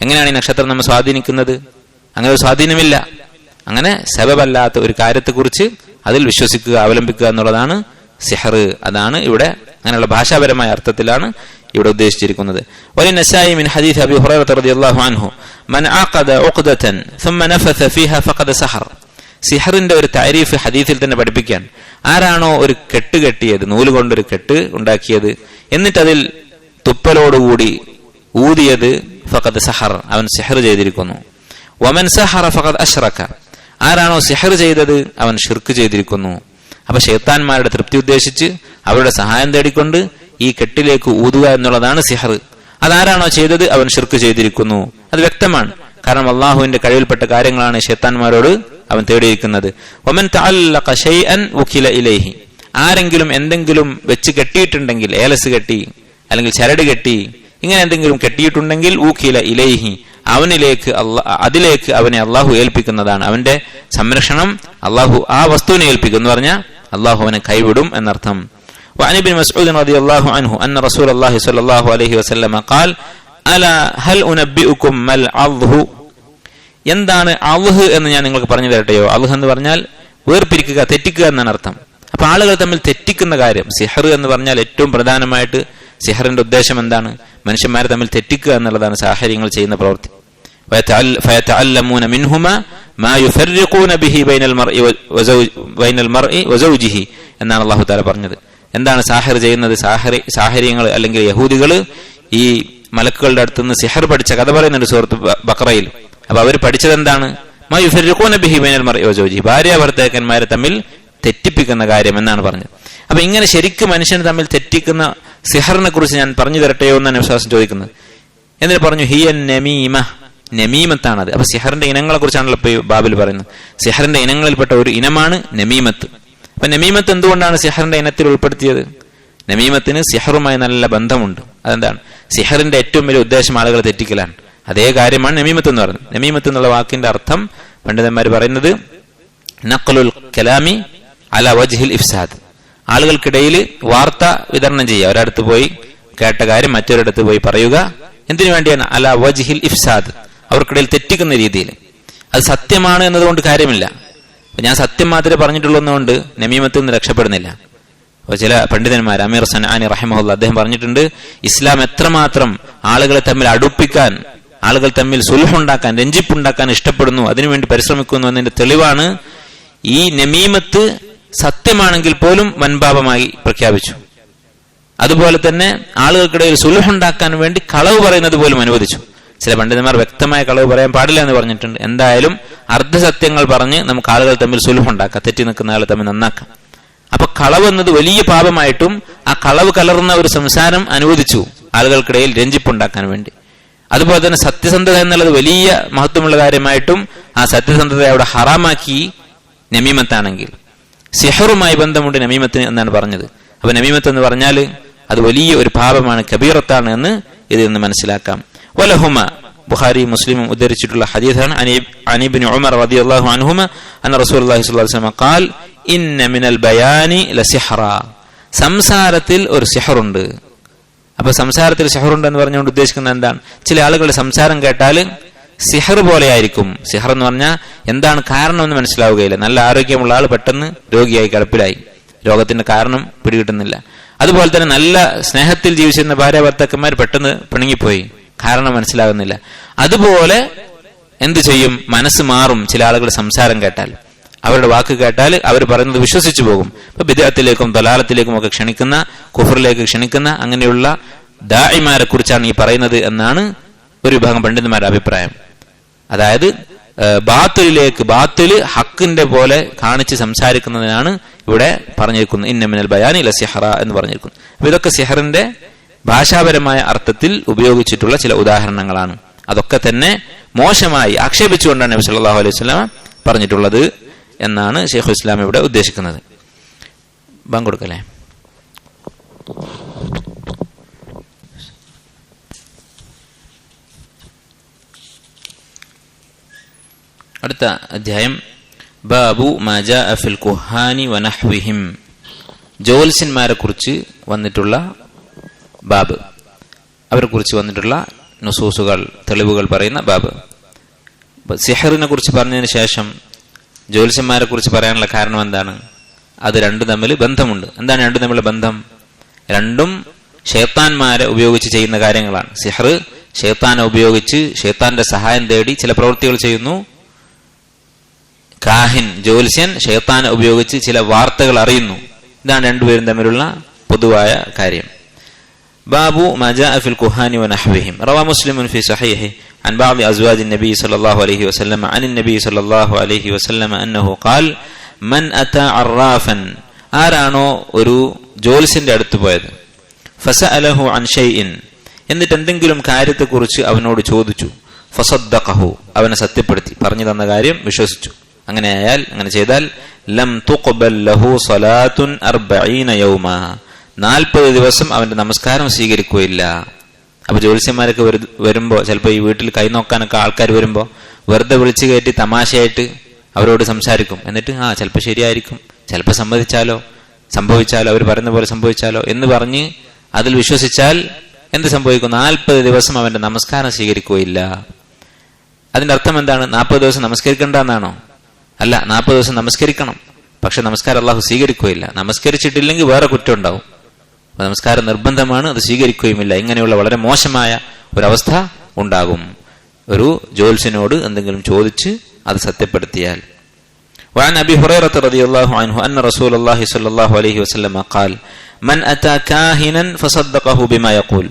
എങ്ങനെയാണ് ഈ നക്ഷത്രം നമ്മൾ സ്വാധീനിക്കുന്നത് അങ്ങനെ ഒരു സ്വാധീനമില്ല അങ്ങനെ സബബല്ലാത്ത ഒരു കാര്യത്തെക്കുറിച്ച് അതിൽ വിശ്വസിക്കുക അവലംബിക്കുക എന്നുള്ളതാണ് സിഹർ അതാണ് ഇവിടെ അങ്ങനെയുള്ള ഭാഷാപരമായ അർത്ഥത്തിലാണ് ഇവിടെ ഉദ്ദേശിച്ചിരിക്കുന്നത് വലി നസായി മിൻ ഹദീസ് അബി ഹുറൈറ റളിയല്ലാഹു അൻഹു മൻ ആഖദ ഉഖ്ദതൻ ثم نفث فيها فقد سحر സിഹറിന്റെ ഒരു താരീഫ് ഹദീസിൽ തന്നെ പഠിപ്പിക്കാൻ ആരാണോ ഒരു കെട്ട് കെട്ടിയത് നൂൽ കൊണ്ടൊരു കെട്ട് ഉണ്ടാക്കിയത് എന്നിട്ടതിൽ തുപ്പലോടുകൂടി ഊതിയത് ഫഖദ് സഹർ അവൻ സിഹർ ചെയ്തിരിക്കുന്നു. വമൻ സഹറ ഫഖദ് അഷ്റക്ക ആരാണോ സിഹർ ചെയ്തത് അവൻ ഷിർക്ക് ചെയ്തിരിക്കുന്നു. അപ്പൊ ഷെയ്ത്താൻമാരുടെ തൃപ്തി ഉദ്ദേശിച്ച് അവരുടെ സഹായം തേടിക്കൊണ്ട് ഈ കെട്ടിലേക്ക് ഊതുക എന്നുള്ളതാണ് സിഹർ. അതാരാണോ ചെയ്തത് അവൻ ഷിർക്ക് ചെയ്തിരിക്കുന്നു. അത് വ്യക്തമാണ്. കാരണം അള്ളാഹുവിന്റെ കഴിവിൽപ്പെട്ട കാര്യങ്ങളാണ് ഷെയ്ത്താൻമാരോട് അവൻ തേടിയിരിക്കുന്നത് ഒമൻ തഅല്ലഖ ഷൈഅൻ ഉഖില ഇലൈഹി ആരെങ്കിലും എന്തെങ്കിലും വെച്ച് കെട്ടിയിട്ടുണ്ടെങ്കിൽ ഏലസ് കെട്ടി അല്ലെങ്കിൽ ചരട് കെട്ടി ഇങ്ങനെ എന്തെങ്കിലും കെട്ടിയിട്ടുണ്ടെങ്കിൽ ഊഖില ഇലൈഹി അവനിലേക്ക് അള്ളാ അതിലേക്ക് അവനെ അള്ളാഹു ഏൽപ്പിക്കുന്നതാണ് അവന്റെ സംരക്ഷണം അള്ളാഹു ആ വസ്തുവിനെ ഏൽപ്പിക്കും എന്ന് പറഞ്ഞാൽ അള്ളാഹു അവനെ കൈവിടും എന്നർത്ഥം وعن ابن مسعود رضي الله عنه أن رسول الله صلى الله عليه وسلم قال അല ഹൽ ഉനബി ഉക്കും മൽ എന്താണ് അവഹ് എന്ന് ഞാൻ നിങ്ങൾക്ക് പറഞ്ഞു തരട്ടെയോ? അവഹ് എന്ന് പറഞ്ഞാൽ വേർപിരിക്കുക തെറ്റിക്കുക എന്നാണ് അർത്ഥം. അപ്പൊ ആളുകൾ തമ്മിൽ തെറ്റിക്കുന്ന കാര്യം സിഹർ എന്ന് പറഞ്ഞാൽ ഏറ്റവും പ്രധാനമായിട്ട് സിഹറിന്റെ ഉദ്ദേശം എന്താണ്? മനുഷ്യന്മാരെ തമ്മിൽ തെറ്റിക്കുക എന്നുള്ളതാണ് സാഹചര്യങ്ങൾ ചെയ്യുന്ന പ്രവൃത്തി. എന്നാണ് അള്ളാഹു താല പറഞ്ഞത്. എന്താണ് സാഹർ ചെയ്യുന്നത്? സാഹരി സാഹചര്യങ്ങൾ അല്ലെങ്കിൽ യഹൂദികൾ ഈ മലക്കുകളുടെ അടുത്ത് നിന്ന് സിഹർ പഠിച്ച കഥ പറയുന്നുണ്ട് സുഹൃത്ത് ബക്രയിൽ അപ്പൊ അവർ പഠിച്ചത് എന്താണ് മാ യുഫർരിഖൂന ബിഹി ബൈനൽ മർഇ വസൗജി ഭാര്യ ഭർത്താക്കന്മാരെ തമ്മിൽ തെറ്റിപ്പിക്കുന്ന കാര്യം എന്നാണ് പറഞ്ഞത്. അപ്പൊ ഇങ്ങനെ ശരിക്കും മനുഷ്യന് തമ്മിൽ തെറ്റിക്കുന്ന സിഹറിനെ കുറിച്ച് ഞാൻ പറഞ്ഞു തരട്ടെയോ എന്നാണ് വിശ്വാസം ചോദിക്കുന്നത്. എന്നിട്ട് പറഞ്ഞു ഹിയ നമീമ. നമീമത്താണത്. അപ്പൊ സിഹറിന്റെ ഇനങ്ങളെ കുറിച്ചാണല്ലോ ഇപ്പൊ ബാബിൽ പറയുന്നത്. സിഹറിന്റെ ഇനങ്ങളിൽപ്പെട്ട ഒരു ഇനമാണ് നമീമത്ത്. അപ്പൊ നമീമത്ത് എന്തുകൊണ്ടാണ് സിഹറിന്റെ ഇനത്തിൽ ഉൾപ്പെടുത്തിയത്? നമീമത്തിന് സിഹറുമായി നല്ല ബന്ധമുണ്ട്. അതെന്താണ്? സിഹറിന്റെ ഏറ്റവും വലിയ ഉദ്ദേശം ആളുകളെ തെറ്റിക്കലാണ്. അതേ കാര്യമാണ് നമീമത്ത് എന്ന് പറയുന്നത്. നമീമത്ത് എന്നുള്ള വാക്കിന്റെ അർത്ഥം പണ്ഡിതന്മാർ പറയുന്നത് നഖലുൽ കലാമി അല വജ്ഹിൽ ഇഫ്സാദ്. ആളുകൾക്കിടയിൽ വാർത്ത വിതരണം ചെയ്യുക. ഒരിടത്ത് പോയി കേട്ട കാര്യം മറ്റൊരിടത്ത് പോയി പറയുക. എന്തിനു വേണ്ടിയാണ്? അല വജ്ഹിൽ ഇഫ്സാദ്. അവർക്കിടയിൽ തെറ്റിക്കുന്ന രീതിയിൽ. അത് സത്യമാണ് എന്നതുകൊണ്ട് കാര്യമില്ല. ഞാൻ സത്യം മാത്രമേ പറഞ്ഞിട്ടുള്ളൂ എന്നുകൊണ്ട് നമീമത്തിൽ നിന്ന് രക്ഷപ്പെടുന്നില്ല. ചില പണ്ഡിതന്മാർ അമീർ സനാനി റഹിമഹുല്ല അദ്ദേഹം പറഞ്ഞിട്ടുണ്ട് ഇസ്ലാം എത്രമാത്രം ആളുകളെ തമ്മിൽ അടുപ്പിക്കാൻ ആളുകൾ തമ്മിൽ സുൽഹുണ്ടാക്കാൻ രഞ്ജിപ്പുണ്ടാക്കാൻ ഇഷ്ടപ്പെടുന്നു അതിനുവേണ്ടി പരിശ്രമിക്കുന്നു എന്നതിന്റെ തെളിവാണ് ഈ നമീമത്ത് സത്യമാണെങ്കിൽ പോലും വൻപാപമായി പ്രഖ്യാപിച്ചു. അതുപോലെ തന്നെ ആളുകൾക്കിടയിൽ സുൽഹുണ്ടാക്കാൻ വേണ്ടി കളവ് പറയുന്നത് പോലും അനുവദിച്ചു. ചില പണ്ഡിതന്മാർ വ്യക്തമായ കളവ് പറയാൻ പാടില്ല എന്ന് പറഞ്ഞിട്ടുണ്ട്. എന്തായാലും അർദ്ധസത്യങ്ങൾ പറഞ്ഞ് നമുക്ക് ആളുകൾ തമ്മിൽ സുൽഹുണ്ടാക്കാം തെറ്റി നിൽക്കുന്ന ആളെ തമ്മിൽ നന്നാക്കാം. അപ്പൊ കളവ് എന്നത് വലിയ പാപമായിട്ടും ആ കളവ് കലർന്ന ഒരു സംസാരം അനുവദിച്ചു ആളുകൾക്കിടയിൽ രഞ്ജിപ്പുണ്ടാക്കാൻ വേണ്ടി. അതുപോലെ തന്നെ സത്യസന്ധത എന്നുള്ളത് വലിയ മഹത്വമുള്ള കാര്യമായിട്ടും ആ സത്യസന്ധത അവിടെ ഹറാമാക്കി നമീമത്താണെങ്കിൽ. സിഹറുമായി ബന്ധമുണ്ട് നമീമത്തിന് എന്നാണ് പറഞ്ഞത്. അപ്പൊ നമീമത്ത് എന്ന് പറഞ്ഞാൽ അത് വലിയ ഒരു പാപമാണ് കബീറത്താണ് എന്ന് ഇതിൽ നിന്ന് മനസ്സിലാക്കാം. വലഹുമ ബുഖാരി മുസ്ലിമും ഉദ്ധരിച്ചിട്ടുള്ള ഹദീസാണ്. അനീബിൻ ഉമർ റളിയല്ലാഹു അൻഹുമ അന്ന സ്വല്ലല്ലാഹു അലൈഹി വസല്ലം ഖാൽ ഇന്ന മിനൽ ബയാനി ലസിഹറ. സംസാരത്തിൽ ഒരു സിഹറുണ്ട്. അപ്പൊ സംസാരത്തിൽ സിഹറുണ്ട് എന്ന് പറഞ്ഞുകൊണ്ട് ഉദ്ദേശിക്കുന്നത് എന്താണ്? ചില ആളുകളുടെ സംസാരം കേട്ടാൽ സിഹർ പോലെ ആയിരിക്കും സിഹർ എന്ന് പറഞ്ഞാൽ എന്താണ് കാരണം എന്ന് മനസ്സിലാവുകയില്ല. നല്ല ആരോഗ്യമുള്ള ആൾ പെട്ടെന്ന് രോഗിയായി കിടപ്പിലായി. രോഗത്തിന്റെ കാരണം പിടികിട്ടുന്നില്ല. അതുപോലെ തന്നെ നല്ല സ്നേഹത്തിൽ ജീവിച്ചിരുന്ന ഭാര്യ ഭർത്താക്കന്മാർ പെട്ടെന്ന് പിണങ്ങിപ്പോയി. കാരണം മനസ്സിലാകുന്നില്ല. അതുപോലെ എന്ത് ചെയ്യും? മനസ്സ് മാറും ചില ആളുകളുടെ സംസാരം കേട്ടാൽ. അവരുടെ വാക്ക് കേട്ടാൽ അവർ പറയുന്നത് വിശ്വസിച്ചു പോകും. ഇപ്പൊ ബിദാത്തിലേക്കും ദലാലത്തിലേക്കും ഒക്കെ ക്ഷണിക്കുന്ന കുഫറിലേക്ക് ക്ഷണിക്കുന്ന അങ്ങനെയുള്ള ദായിമാരെ കുറിച്ചാണ് ഈ പറയുന്നത് എന്നാണ് ഒരു വിഭാഗം പണ്ഡിതന്മാരുടെ അഭിപ്രായം. അതായത് ബാത്തുലിലേക്ക് ബാത്തുൽ ഹക്കിന്റെ പോലെ കാണിച്ച് സംസാരിക്കുന്നതിനാണ് ഇവിടെ പറഞ്ഞിരിക്കുന്നത്. ഇന്നമിനൽ ബയാനി ഇല സിഹറ എന്ന് പറഞ്ഞിരിക്കുന്നു അപ്പൊ ഇതൊക്കെ സിഹറിന്റെ ഭാഷാപരമായ അർത്ഥത്തിൽ ഉപയോഗിച്ചിട്ടുള്ള ചില ഉദാഹരണങ്ങളാണ്. അതൊക്കെ തന്നെ മോശമായി ആക്ഷേപിച്ചുകൊണ്ടാണ് നബി സല്ലല്ലാഹു അലൈഹി വസല്ലം പറഞ്ഞിട്ടുള്ളത്. എന്നാണ് ഷെയ്ഖു ഇസ്ലാം ഇവിടെ ഉദ്ദേശിക്കുന്നത്. ബാങ്ക് കൊടുക്കല്ലേ? അടുത്ത അധ്യായം. ബാബു മജ അഫിൽ കുഹാനി വനഹ്വിഹിം ജ്യോത്സ്യന്മാരെ കുറിച്ച് വന്നിട്ടുള്ള ബാബ്. അവരെ കുറിച്ച് വന്നിട്ടുള്ള നുസൂസുകൾ തെളിവുകൾ പറയുന്ന ബാബ്. സിഹറിനെ കുറിച്ച് പറഞ്ഞതിന് ശേഷം ജ്യോത്സ്യന്മാരെ കുറിച്ച് പറയാനുള്ള കാരണം എന്താണ്? അത് രണ്ടും തമ്മിൽ ബന്ധമുണ്ട്. എന്താണ് രണ്ടും തമ്മിലുള്ള ബന്ധം? രണ്ടും ഷേത്താൻമാരെ ഉപയോഗിച്ച് ചെയ്യുന്ന കാര്യങ്ങളാണ്. സിഹർ ഷേത്താനെ ഉപയോഗിച്ച് ഷേത്താന്റെ സഹായം തേടി ചില പ്രവൃത്തികൾ ചെയ്യുന്നു. കാഹിൻ ജ്യോത്സ്യൻ ഷേത്താനെ ഉപയോഗിച്ച് ചില വാർത്തകൾ അറിയുന്നു. ഇതാണ് രണ്ടുപേരും തമ്മിലുള്ള പൊതുവായ കാര്യം. ബാബു മജാ അഫിൽ കുഹാനി വനഹ്വിഹിം റവ മുസ്ലിം ഫി عن بعض أزواج النبي صلى الله عليه وسلم عن النبي صلى الله عليه وسلم أنه قال من أتى عرافا ആരാണോ ഒരു ജോൽസിന്റെ അടുത്ത് പോയത് ഫസഅലഹു അൻ ഷൈഇൻ എന്നിട്ട് എന്തെങ്കിലും കാര്യത്തെക്കുറിച്ച് അവനോട് ചോദിച്ചു ഫസദ്ദഖഹു അവനെ സത്യപ്പെടുത്തി പറഞ്ഞു തന്ന കാര്യം വിശ്വസിച്ചു അങ്ങനെ ആയാൽ അങ്ങനെ ചെയ്താൽ ലം തുഖ്ബൽ ലഹു സ്വലാത്തുൻ അർബഈന യൗമ നാൽപ്പത് ദിവസം അവന്റെ നമസ്കാരം സ്വീകരിക്കുകയില്ല അപ്പൊ ജ്യോത്സ്യന്മാരൊക്കെ വരു- വരുമ്പോ ചിലപ്പോൾ ഈ വീട്ടിൽ കൈ നോക്കാനൊക്കെ ആൾക്കാർ വരുമ്പോ വെറുതെ വിളിച്ചു കയറ്റി തമാശയായിട്ട് അവരോട് സംസാരിക്കും. എന്നിട്ട് ആ ചിലപ്പോൾ ശരിയായിരിക്കും. ചിലപ്പോൾ സമ്മതിച്ചാലോ സംഭവിച്ചാലോ അവർ പറയുന്ന പോലെ സംഭവിച്ചാലോ എന്ന് പറഞ്ഞ് അതിൽ വിശ്വസിച്ചാൽ എന്ത് സംഭവിക്കും? നാൽപ്പത് ദിവസം അവന്റെ നമസ്കാരം സ്വീകരിക്കുകയില്ല. അതിന്റെ അർത്ഥം എന്താണ്? നാൽപ്പത് ദിവസം നമസ്കരിക്കണ്ട എന്നാണോ അല്ല നാൽപ്പത് ദിവസം നമസ്കരിക്കണം. പക്ഷെ നമസ്കാരം അള്ളാഹു സ്വീകരിക്കുകയില്ല. നമസ്കരിച്ചിട്ടില്ലെങ്കിൽ വേറെ കുറ്റം ഉണ്ടാവും. നമസ്കാരം നിർബന്ധമാണ് അത് സ്വീകരിക്കുകയുമില്ല ഇങ്ങനെയുള്ള വളരെ മോശമായ ഒരവസ്ഥ ഉണ്ടാകും ഒരു ജോത്സ്യനോട് എന്തെങ്കിലും ചോദിച്ച് അത് സത്യപ്പെടുത്തിയാൽ وعن ابي هريره رضي الله عنه ان رسول الله صلى الله عليه وسلم قال من اتى كاهنا فصدقه بما يقول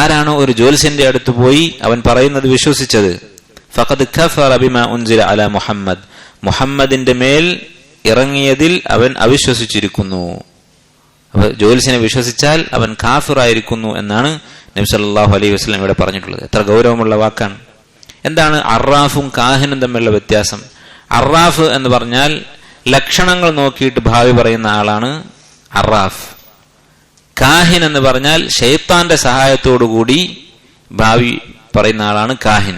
ആരാണോ ഒരു ജ്യോത്സ്യന്റെ അടുത്ത് പോയി അവൻ പറയുന്നത് വിശ്വസിച്ചത് ഫഖദ് കഫറ ബിമാ ഉൻസില അല മുഹമ്മദ് മുഹമ്മദിന്റെ മേൽ ഇറങ്ങിയതിൽ അവൻ അവിശ്വസിച്ചിരിക്കുന്നു അപ്പൊ ജ്യോത്സ്യനെ വിശ്വസിച്ചാൽ അവൻ കാഫിറായിരിക്കുന്നു എന്നാണ് നബി സല്ലല്ലാഹു അലൈഹി വസല്ലം ഇവിടെ പറഞ്ഞിട്ടുള്ളത്. എത്ര ഗൗരവമുള്ള വാക്കാണ്. എന്താണ് അറാഫും കാഹനും തമ്മിലുള്ള വ്യത്യാസം? അറാഫ് എന്ന് പറഞ്ഞാൽ ലക്ഷണങ്ങൾ നോക്കിയിട്ട് ഭാവി പറയുന്ന ആളാണ് അറാഫ്. കാഹിൻ എന്ന് പറഞ്ഞാൽ ഷെയ്ത്താന്റെ സഹായത്തോടുകൂടി ഭാവി പറയുന്ന ആളാണ് കാഹിൻ.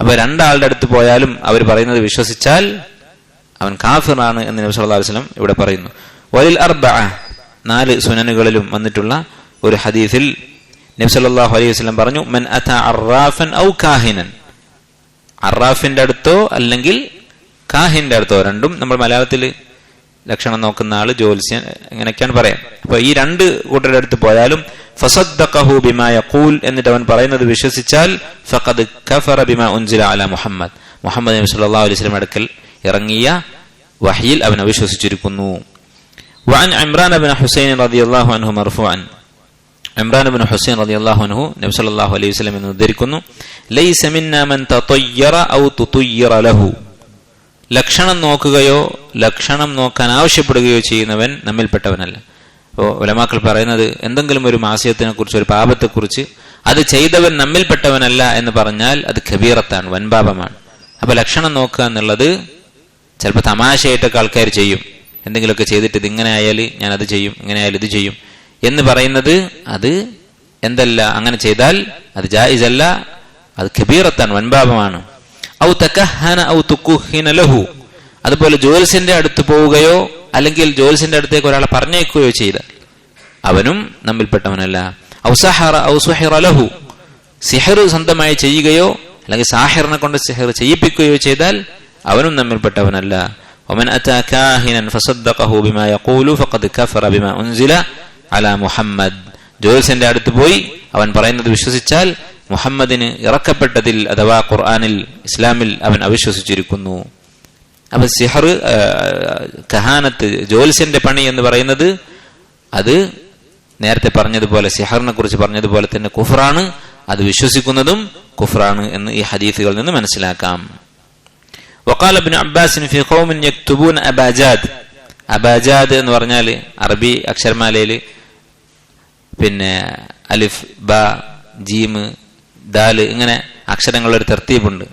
അപ്പൊ രണ്ടാളുടെ അടുത്ത് പോയാലും അവർ പറയുന്നത് വിശ്വസിച്ചാൽ അവൻ കാഫിറാണ് എന്ന് നബി സല്ലല്ലാഹു അലൈഹി വസല്ലം ഇവിടെ പറയുന്നു. വലിൽ അർബ നാല് സുനനുകളിലും വന്നിട്ടുള്ള ഒരു ഹദീസിൽ നബി സല്ലല്ലാഹു അലൈഹി വസ്ലം പറഞ്ഞു മൻ അറാഫൻ ഔ കാഹിനൻ. അറാഫിന്റെ അടുത്തോ അല്ലെങ്കിൽ കാഹിന്റെ അടുത്തോ രണ്ടും നമ്മൾ മലയാളത്തിൽ ലക്ഷണം നോക്കുന്ന ആൾ ജ്യോത്സ്യൻ ഇങ്ങനെയൊക്കെയാണ് പറയാം. അപ്പൊ ഈ രണ്ട് കൂട്ടരുടെ അടുത്ത് പോയാലും ഫസദ്ദഖഹു ബിമാ യഖൂൽ എന്നിട്ട് അവൻ പറയുന്നത് വിശ്വസിച്ചാൽ ഫഖദ് കഫറ ബിമാ ഉൻസില അല മുഹമ്മദ്. മുഹമ്മദ് നബി സല്ലല്ലാഹു അലൈഹി വസല്ലം അടുക്കൽ ഇറങ്ങിയ വഹിയിൽ അവൻ അവിശ്വസിച്ചിരിക്കുന്നു وعن عمران بن حسين رضي الله عنه مرفوعا ഇമ്രാൻ ബിൻ ഹുസൈൻ റളിയല്ലാഹു അൻഹു നബി സല്ലല്ലാഹു അലൈഹി വസല്ലം എന്ന് ഉദ്ധരിക്കുന്നു ലൈസ മിന്നാ മൻ തതയ്യറ ഔ തുതയ്യറ ലഹു ലക്ഷണം നോക്കുകയോ ലക്ഷണം നോക്കാൻ ആവശ്യപ്പെടുകയോ ചെയ്യുന്നവൻ നമ്മിൽപ്പെട്ടവനല്ല അപ്പോൾ ഉലമാക്കൾ പറയുന്നത് എന്തെങ്കിലും ഒരു മാസിയത്തിനെ കുറിച്ച് ഒരു പാപത്തെക്കുറിച്ച് അത് ചെയ്തവൻ നമ്മിൽപ്പെട്ടവനല്ല എന്ന് പറഞ്ഞാൽ അത് ഖബീറത്താണ് വൻപാപമാണ് അപ്പൊ ലക്ഷണം നോക്കുക എന്നുള്ളത് ചിലപ്പോൾ തമാശയായിട്ടൊക്കെ ആൾക്കാർ ചെയ്യും എന്തെങ്കിലുമൊക്കെ ചെയ്തിട്ട് ഇത് ഇങ്ങനെ ആയാൽ ഞാൻ അത് ചെയ്യും ഇങ്ങനെ ആയാലും ഇത് ചെയ്യും എന്ന് പറയുന്നത് അത് എന്തല്ല? അങ്ങനെ ചെയ്താൽ അത് ജായിസല്ല അത് ഖബീറത്താണ് വൻപാപമാണ്. ഔ തക്കഹന ഔ തുക്കുഹിന ലഹു. അതുപോലെ ജോൽസിന്റെ അടുത്ത് പോവുകയോ അല്ലെങ്കിൽ ജോൽസിന്റെ അടുത്തേക്ക് ഒരാളെ പറഞ്ഞേക്കുകയോ ചെയ്താൽ അവനും നമ്മിൽപ്പെട്ടവനല്ല. ഔസഹറ ഔസുഹിറ ലഹു. സിഹർ സ്വന്തമായി ചെയ്യുകയോ അല്ലെങ്കിൽ സാഹിറിനെ കൊണ്ട് സിഹർ ചെയ്യിപ്പിക്കുകയോ ചെയ്താൽ അവനും നമ്മിൽപ്പെട്ടവനല്ല. ومن أتى كاهنا فصدقه بما يقول فقد كفر بما أنزل على محمد ജോൽസിന്റെ അടുത്ത് പോയി അവൻ പറയുന്നത് വിശ്വസിച്ചാൽ മുഹമ്മദിന് ഇറക്കപ്പെട്ടതിൽ അഥവാ ഖുർആാനിൽ ഇസ്ലാമിൽ അവൻ അവിശ്വസിച്ചിരിക്കുന്നു അപ്പൊ സിഹർ കഹാനത്ത് ജോൽസിന്റെ പണി എന്ന് പറയുന്നത് അത് നേരത്തെ പറഞ്ഞതുപോലെ സിഹറിനെ കുറിച്ച് പറഞ്ഞതുപോലെ തന്നെ കുഫറാണ് അത് വിശ്വസിക്കുന്നതും കുഫറാണ് എന്ന് ഈ ഹദീസുകളിൽ നിന്ന് മനസ്സിലാക്കാം വക്കാല ബിൻ അബ്ബാസിൻ ഫി അബാജാദ് അബാജാദ് എന്ന് പറഞ്ഞാൽ അറബി അക്ഷരമാലയിൽ പിന്നെ അലിഫ് ബ ജീമ് ദാൽ ഇങ്ങനെ അക്ഷരങ്ങളൊരു തെർത്തീപുണ്ട്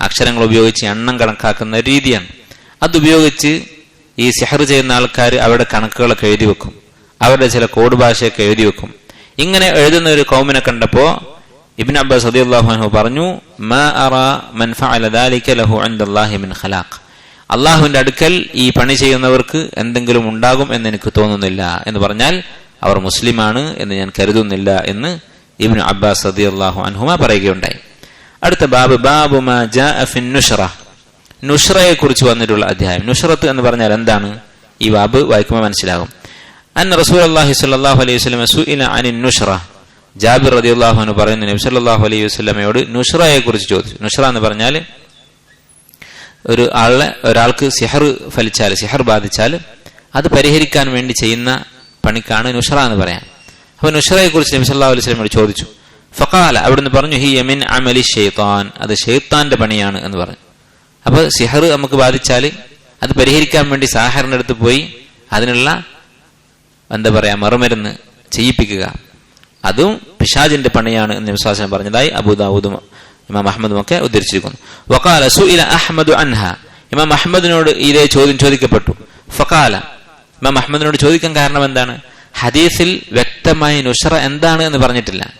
അക്ഷരങ്ങൾ ഉപയോഗിച്ച് എണ്ണം കണക്കാക്കുന്ന രീതിയാണ്. അതുപയോഗിച്ച് ഈ സെഹർ ചെയ്യുന്ന ആൾക്കാർ അവരുടെ കണക്കുകളൊക്കെ എഴുതി വെക്കും. അവരുടെ ചില കോഡ് ഭാഷയൊക്കെ എഴുതി വെക്കും. ഇങ്ങനെ എഴുതുന്ന ഒരു കൗമിനെ കണ്ടപ്പോൾ ഇബിൻ അബ്ബാസ് സദിയല്ലാഹു അൻഹു പറഞ്ഞു മാ അറ മൻ ഫഅല ദാലിക ലഹു മിൻ അള്ളാഹുവിന്റെ അടുക്കൽ ഈ പണി ചെയ്യുന്നവർക്ക് എന്തെങ്കിലും ഉണ്ടാകും എന്ന് എനിക്ക് തോന്നുന്നില്ല എന്ന് പറഞ്ഞാൽ അവർ മുസ്ലിമാണ് എന്ന് ഞാൻ കരുതുന്നില്ല എന്ന് ഇബിൻ അബ്ബാസ് സദിയല്ലാഹു അൻഹുമ പറയുകയുണ്ടായി. അടുത്ത ബാബ് ബാബു മാ ജാഅ ഫിൻ കുറിച്ച് വന്നിട്ടുള്ള അധ്യായം. നുഷ്റത്ത് എന്ന് പറഞ്ഞാൽ എന്താണ്? ഈ ബാബ് വായിക്കുമ്പോൾ മനസ്സിലാകും. അൻ റസൂൽ അള്ളാഹി സല്ലാഹു അലൈഹി സ്വലം അനിൻ നുഷ്റ. ജാബിർ റളിയല്ലാഹു അൻഹു പറയുന്നു നബി സല്ലല്ലാഹു അലൈഹി വസല്ലമയോട് നുഷ്റയെ കുറിച്ച് ചോദിച്ചു. നുഷ്റ എന്ന് പറഞ്ഞാൽ ഒരു ആളെ ഒരാൾക്ക് സിഹർ ഫലിച്ചാൽ സിഹർ ബാധിച്ചാൽ അത് പരിഹരിക്കാൻ വേണ്ടി ചെയ്യുന്ന പണിക്കാണ് നുഷ്റ എന്ന് പറയാം. അപ്പൊ നുഷ്റയെ കുറിച്ച് നബി സല്ലല്ലാഹു അലൈഹി വസല്ലമയോട് ചോദിച്ചു. ഫക്കാല അവിടുന്ന് പറഞ്ഞു ഹി യമിൻ അമലി ഷെയ്ത്താൻ അത് ഷെയ്ത്താന്റെ പണിയാണ് എന്ന് പറഞ്ഞു. അപ്പൊ സിഹർ നമുക്ക് ബാധിച്ചാൽ അത് പരിഹരിക്കാൻ വേണ്ടി സാഹറിന്റെ അടുത്ത് പോയി അതിനുള്ള എന്താ പറയാ മറുമരുന്ന് ചെയ്യിപ്പിക്കുക. അതും പിശാജിന്റെ പണിയാണ് എന്ന് വിശ്വാസം പറഞ്ഞതായി അബൂദാവൂദും ഇമാം അഹമ്മദും ഒക്കെ ഉദ്ധരിച്ചിരിക്കുന്നു. വക്കാല സുഇല അഹമ്മദ് അൻഹ. ഇമാം അഹമ്മദിനോട് ഇതേ ചോദ്യം ചോദിക്കപ്പെട്ടു. ഫക്കാല ഇമാം അഹമ്മദിനോട് ചോദിക്കാൻ കാരണം എന്താണ്? ഹദീസിൽ വ്യക്തമായി നുഷറ എന്താണ് എന്ന് പറഞ്ഞിട്ടില്ല.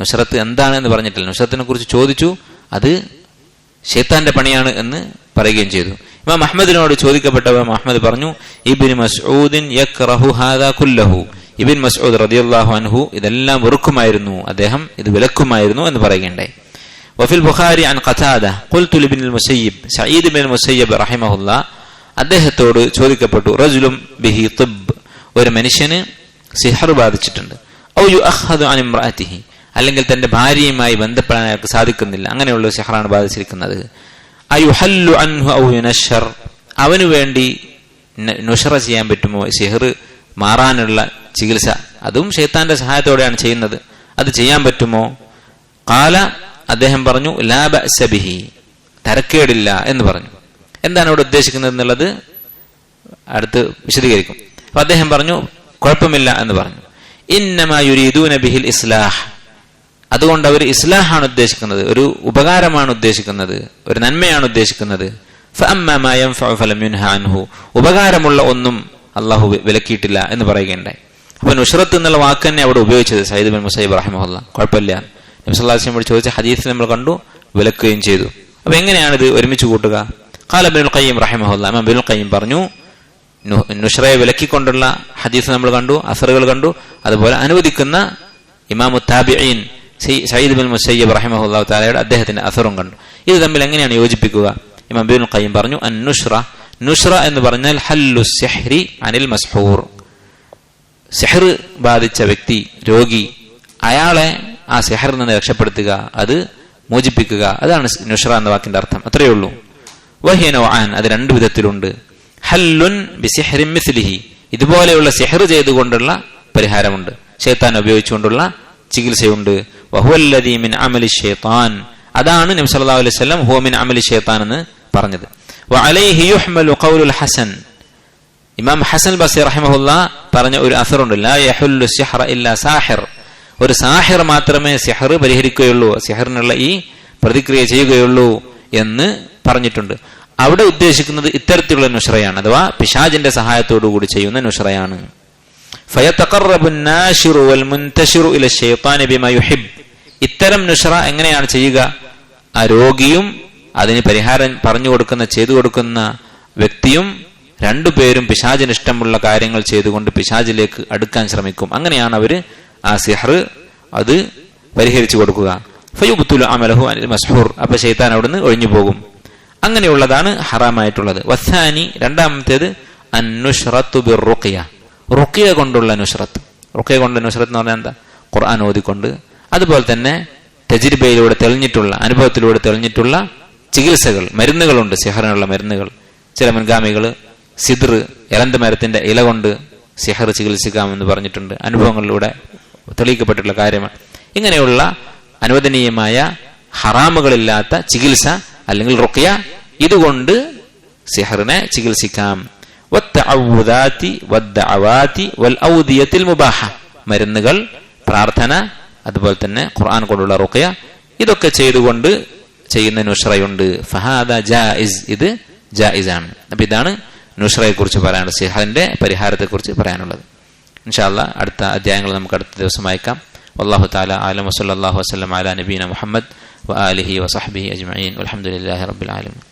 നുഷറത്ത് എന്താണ് എന്ന് പറഞ്ഞിട്ടില്ല. നുഷറത്തിനെ കുറിച്ച് ചോദിച്ചു. അത് ഷെയ്ത്താന്റെ പണിയാണ് എന്ന് പറയുകയും ചെയ്തു. ഇമാം അഹമ്മദിനോട് ചോദിക്കപ്പെട്ടവ അഹമ്മദ് പറഞ്ഞു ഇബിൻ മസ്ഊദിൻ യക്റഹു ഹാദാ കുല്ലഹു. ഇബിൻ മസൂദ് റളിയല്ലാഹു അൻഹു ഇതെല്ലാം വെറുക്കുമായിരുന്നു. അദ്ദേഹം ഇത് വിലക്കുമായിരുന്നു എന്ന് പറയുകയുണ്ടായി. വഫിൽ ബുഖാരി അൻ ഖതാദ ഖുൽതു ലിബിൻ മുസയ്യിബ് സയ്യിദ് ബിൻ മുസയ്യിബ് റഹിമഹുല്ലാ അദ്ദേഹത്തോട് ചോദിക്കപ്പെട്ടു റജുലും ബിഹി തിബ് ഒരു മനുഷ്യന് സിഹർ ബാധിച്ചിട്ടുണ്ട്. ഔ യു അഹദു അല്ലെങ്കിൽ തന്റെ ഭാര്യയുമായി ബന്ധപ്പെടാൻ അയാൾക്ക് സാധിക്കുന്നില്ല. അങ്ങനെയുള്ള സിഹറാണ് ബാധിച്ചിരിക്കുന്നത്. അയുഹല്ലു അൻഹു ഔ യുനശ്ശർ അവനു വേണ്ടി നുഷറ ചെയ്യാൻ പറ്റുമോ? സിഹർ മാറാനുള്ള ചികിത്സ. അതും ഷെയ്ത്താന്റെ സഹായത്തോടെയാണ് ചെയ്യുന്നത്. അത് ചെയ്യാൻ പറ്റുമോ? കാല അദ്ദേഹം പറഞ്ഞു ലാബ സബിഹി തരക്കേടില്ല എന്ന് പറഞ്ഞു. എന്താണ് ഇവിടെ ഉദ്ദേശിക്കുന്നത് എന്നുള്ളത്? അടുത്ത് വിശദീകരിക്കും. അപ്പൊ അദ്ദേഹം പറഞ്ഞു കുഴപ്പമില്ല എന്ന് പറഞ്ഞു. ഇന്നമാ നബിഹിൽ ബിഹിൽ ഇസ്ലാഹ്. അതുകൊണ്ട് അവർ ഇസ്ലാഹാണ് ഉദ്ദേശിക്കുന്നത്. ഒരു ഉപകാരമാണ് ഉദ്ദേശിക്കുന്നത്. ഒരു നന്മയാണ് ഉദ്ദേശിക്കുന്നത്. ഫലം. ഉപകാരമുള്ള ഒന്നും അള്ളാഹു വിലക്കിയിട്ടില്ല എന്ന് പറയുകയുണ്ടായി. അപ്പൊ നുഷറത്ത് എന്നുള്ള വാക്ക് തന്നെ അവിടെ ഉപയോഗിച്ചത് സയ്യിദ് ബിൻ മുസൈബ് റഹിമഹുല്ല. കുഴപ്പമില്ല. നബ്സല്ലാസ്ലമോട് ചോദിച്ച ഹദീസ് നമ്മൾ കണ്ടു വിലക്കുകയും ചെയ്തു. അപ്പൊ എങ്ങനെയാണ് ഇത് ഒരുമിച്ച് കൂട്ടുക? ഖാല ബിൻ ഖയ്യിം റഹിമഹുല്ല. അമ്മ ബിൻ ഖയ്യിം പറഞ്ഞു നുഷ്റയെ വിലക്കിക്കൊണ്ടുള്ള ഹദീസ് നമ്മൾ കണ്ടു അസറുകൾ കണ്ടു. അതുപോലെ അനുവദിക്കുന്ന ഇമാമു താബിഈൻ സയ്യിദ് ബിൻ മുസയ്യബ് റഹിമഹുല്ലാ താലയുടെ അദ്ദേഹത്തിന്റെ അസറും കണ്ടു. ഇത് തമ്മിൽ എങ്ങനെയാണ് യോജിപ്പിക്കുക? ഇമാം ബിൻ ഖയ്യിം പറഞ്ഞു അൻ നുഷ്റ നുഷ്റ എന്ന് പറഞ്ഞാൽ ഹല്ലു സെഹ്രി അനിൽ മസ്ഹൂർ. സിഹർ ബാധിച്ച വ്യക്തി രോഗി അയാളെ ആ സെഹറിൽ നിന്ന് രക്ഷപ്പെടുത്തുക അത് മോചിപ്പിക്കുക അതാണ് നുഷറ എന്ന വാക്കിന്റെ അർത്ഥം. അത്രയേ ഉള്ളൂ. വഹിയനോ ആൻ അത് രണ്ടു വിധത്തിലുണ്ട്. ഹല്ലുൻ ബിസിഹ്റിൻ മിസ്ലിഹി ഇതുപോലെയുള്ള സെഹർ ചെയ്തുകൊണ്ടുള്ള പരിഹാരമുണ്ട്. ഷെയ്ത്താൻ ഉപയോഗിച്ചുകൊണ്ടുള്ള ചികിത്സയുണ്ട്. വഹുവല്ലദീ മിൻ അമലി ഷെയ്ത്താൻ അതാണ് നബി സല്ലല്ലാഹു അലൈഹി വസല്ലം ഹുവ മിൻ അമലി ഷെയ്ത്താൻ എന്ന് പറഞ്ഞത്. വഅലൈഹി യുഹ്മലു ഖൗലുൽ ഹസൻ ഇമാം ഹസൻ ബസി റഹിമഹുല്ല പറഞ്ഞ ഒരു അസറുണ്ട്. ലാ സാഹിർ. ഒരു സാഹിർ മാത്രമേ സിഹർ പരിഹരിക്കുകയുള്ളൂ. സിഹറിനുള്ള ഈ പ്രതിക്രിയ ചെയ്യുകയുള്ളൂ എന്ന് പറഞ്ഞിട്ടുണ്ട്. അവിടെ ഉദ്ദേശിക്കുന്നത് ഇത്തരത്തിലുള്ള നുഷറയാണ്. അഥവാ പിശാജിന്റെ സഹായത്തോടു കൂടി ചെയ്യുന്ന നുഷറയാണ്. ഇത്തരം നുഷറ എങ്ങനെയാണ് ചെയ്യുക? ആ രോഗിയും അതിന് പരിഹാരം പറഞ്ഞു കൊടുക്കുന്ന ചെയ്തു കൊടുക്കുന്ന വ്യക്തിയും രണ്ടുപേരും പിശാചിന് ഇഷ്ടമുള്ള കാര്യങ്ങൾ ചെയ്തുകൊണ്ട് പിശാചിലേക്ക് അടുക്കാൻ ശ്രമിക്കും. അങ്ങനെയാണ് അവർ ആ സിഹർ അത് പരിഹരിച്ചു കൊടുക്കുക. ഫയുബുത്തുൽ അമലഹു അനിൽ മസ്ഹൂർ. അപ്പൊ ഷെയ്ത്താൻ അവിടുന്ന് ഒഴിഞ്ഞു പോകും. അങ്ങനെയുള്ളതാണ് ഹറാമായിട്ടുള്ളത്. വസാനി രണ്ടാമത്തേത് അന്നുഷ്റത്തു ബിർ റുഖിയ റുഖിയ കൊണ്ടുള്ള നുഷ്റത്ത് റുഖിയ കൊണ്ടുള്ള നുഷ്റത്ത് എന്ന് പറഞ്ഞാൽ എന്താ? ഖുർആൻ ഓതിക്കൊണ്ട്. അതുപോലെ തന്നെ തജിരിബയിലൂടെ തെളിഞ്ഞിട്ടുള്ള അനുഭവത്തിലൂടെ തെളിഞ്ഞിട്ടുള്ള ചികിത്സകൾ മരുന്നുകളുണ്ട്. സിഹറിനുള്ള മരുന്നുകൾ. ചില മുൻഗാമികൾ സിദർ ഇലന്ത മരത്തിന്റെ ഇല കൊണ്ട് സിഹർ ചികിത്സിക്കാമെന്ന് പറഞ്ഞിട്ടുണ്ട്. അനുഭവങ്ങളിലൂടെ തെളിയിക്കപ്പെട്ടിട്ടുള്ള കാര്യമാണ്. ഇങ്ങനെയുള്ള അനുവദനീയമായ ഹറാമുകളില്ലാത്ത ചികിത്സ അല്ലെങ്കിൽ റുഖിയ ഇതുകൊണ്ട് സിഹറിനെ ചികിത്സിക്കാം. മുബാഹ. മരുന്നുകൾ പ്രാർത്ഥന അതുപോലെ തന്നെ ഖുർആൻ കൊണ്ടുള്ള റുഖിയ ഇതൊക്കെ ചെയ്തുകൊണ്ട് ചെയ്യുന്ന നുഷ്റയുണ്ട് ഫഹാദ ജായിസ് ഇത് ജായിസ് ആണ് അപ്പൊ ഇതാണ് നുഷ്റയെ കുറിച്ച് പറയാനുള്ളത് സിഹറിന്റെ പരിഹാരത്തെ കുറിച്ച് പറയാനുള്ളത് ഇൻഷാല്ല അടുത്ത അധ്യായങ്ങൾ നമുക്ക് അടുത്ത ദിവസം അയക്കാം والله تعالى أعلم وصلى الله وسلم على نبينا محمد وآله وصحبه أجمعين والحمد لله رب العالمين